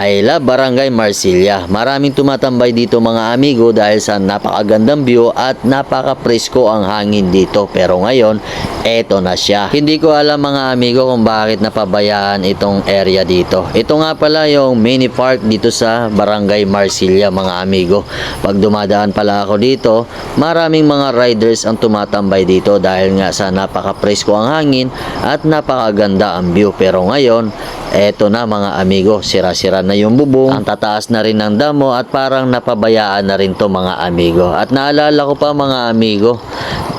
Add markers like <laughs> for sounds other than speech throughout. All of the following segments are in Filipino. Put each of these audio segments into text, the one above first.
Ayla, Barangay Marsilia. Maraming tumatambay dito mga amigo dahil sa napakagandang view at napaka-presko ang hangin dito. Pero ngayon, eto na siya. Hindi ko alam mga amigo kung bakit napabayaan itong area dito. Ito nga pala yung mini park dito sa Barangay Marsilia mga amigo. Pag dumadaan pala ako dito, maraming mga riders ang tumatambay dito dahil nga sa napaka-presko ang hangin at napakaganda ang view. Pero ngayon, eto na mga amigo, sira-sira na yung bubong, ang tataas na rin ng damo at parang napabayaan na rin to mga amigo. At naalala ko pa mga amigo,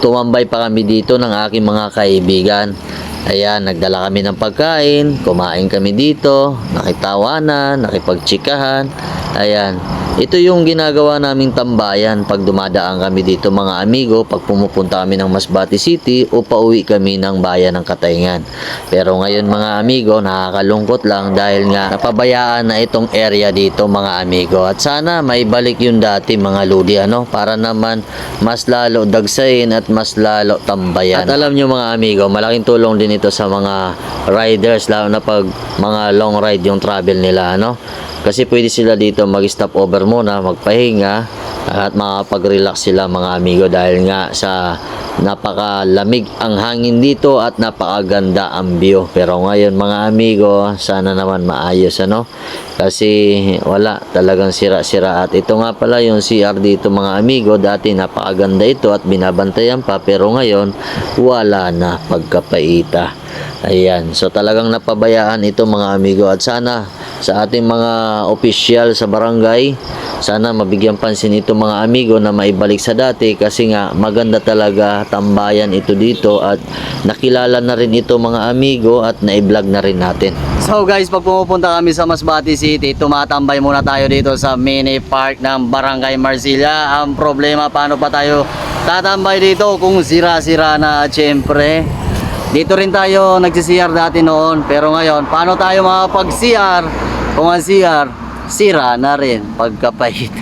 tumambay pa kami dito ng aking mga kaibigan. Ayan, nagdala kami ng pagkain, kumain kami dito, nakitawanan, nakipagtsikahan. Ayan, ito yung ginagawa naming tambayan pag dumadaan kami dito mga amigo, pag pumupunta kami ng Masbate City o pauwi kami ng bayan ng Katayngan. Pero ngayon mga amigo, nakakalungkot lang dahil nga napabayaan na itong area dito mga amigo. At sana may balik yung dati mga ludi ano, para naman mas lalo dagsayin at mas lalo tambayan. At alam nyo mga amigo, malaking tulong din ito sa mga riders lalo na pag mga long ride yung travel nila ano. Kasi pwede sila dito mag-stop over muna, magpahinga at makapag-relax sila mga amigo dahil nga sa napakalamig ang hangin dito at napakaganda ang view. Pero ngayon mga amigo, sana naman maayos ano. Kasi wala talagang sira-sira at ito nga pala yung CR dito mga amigo. Dati napakaganda ito at binabantayan pa pero ngayon wala na pagkapaita. Ayan, so talagang napabayaan ito mga amigo at sana sa ating mga opisyal sa barangay, sana mabigyan pansin ito mga amigo na maibalik sa dati kasi nga maganda talaga tambayan ito dito at nakilala na rin ito mga amigo at na-vlog na rin natin. So guys, pag pumupunta kami sa Masbate City, tumatambay muna tayo dito sa mini park ng Barangay Marsilia. Ang problema, paano pa tayo tatambay dito kung sira-sira na at syempre. Dito rin tayo nagsi-CR dati noon, pero ngayon, paano tayo makapag-CR kung ang CR sira na rin pagkapahit.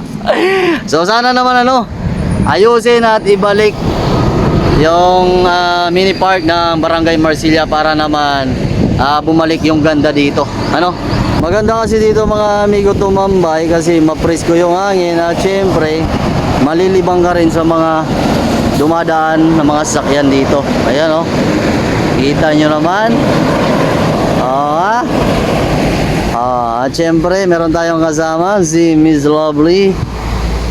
<laughs> so sana naman ano, ayusin at ibalik yung ah, mini park ng Barangay Marsilia para naman ah, bumalik yung ganda dito. Ano? Maganda kasi dito mga amigo tumambay kasi mapresko yung hangin at syempre malilibang ka rin sa mga dumadaan na mga sasakyan dito. Ayan oh. Kita nyo naman. Ah. Ah, at syempre meron tayong kasama si Miss Lovely.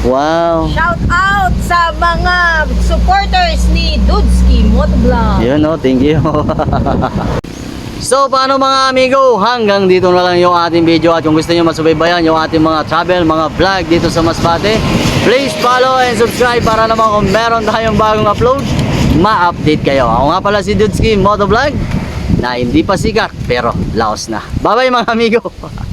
Wow. Shout out sa mga supporters ni Dudski Motovlog. Yun oh, thank you. <laughs> so, paano mga amigo? Hanggang dito na lang yung ating video at kung gusto nyo masubaybayan yung ating mga travel, mga vlog dito sa Masbate, please follow and subscribe para naman kung meron tayong bagong upload, ma-update kayo. Ako nga pala si Dudski Motovlog na hindi pa sikat pero laos na. Bye bye mga amigo! <laughs>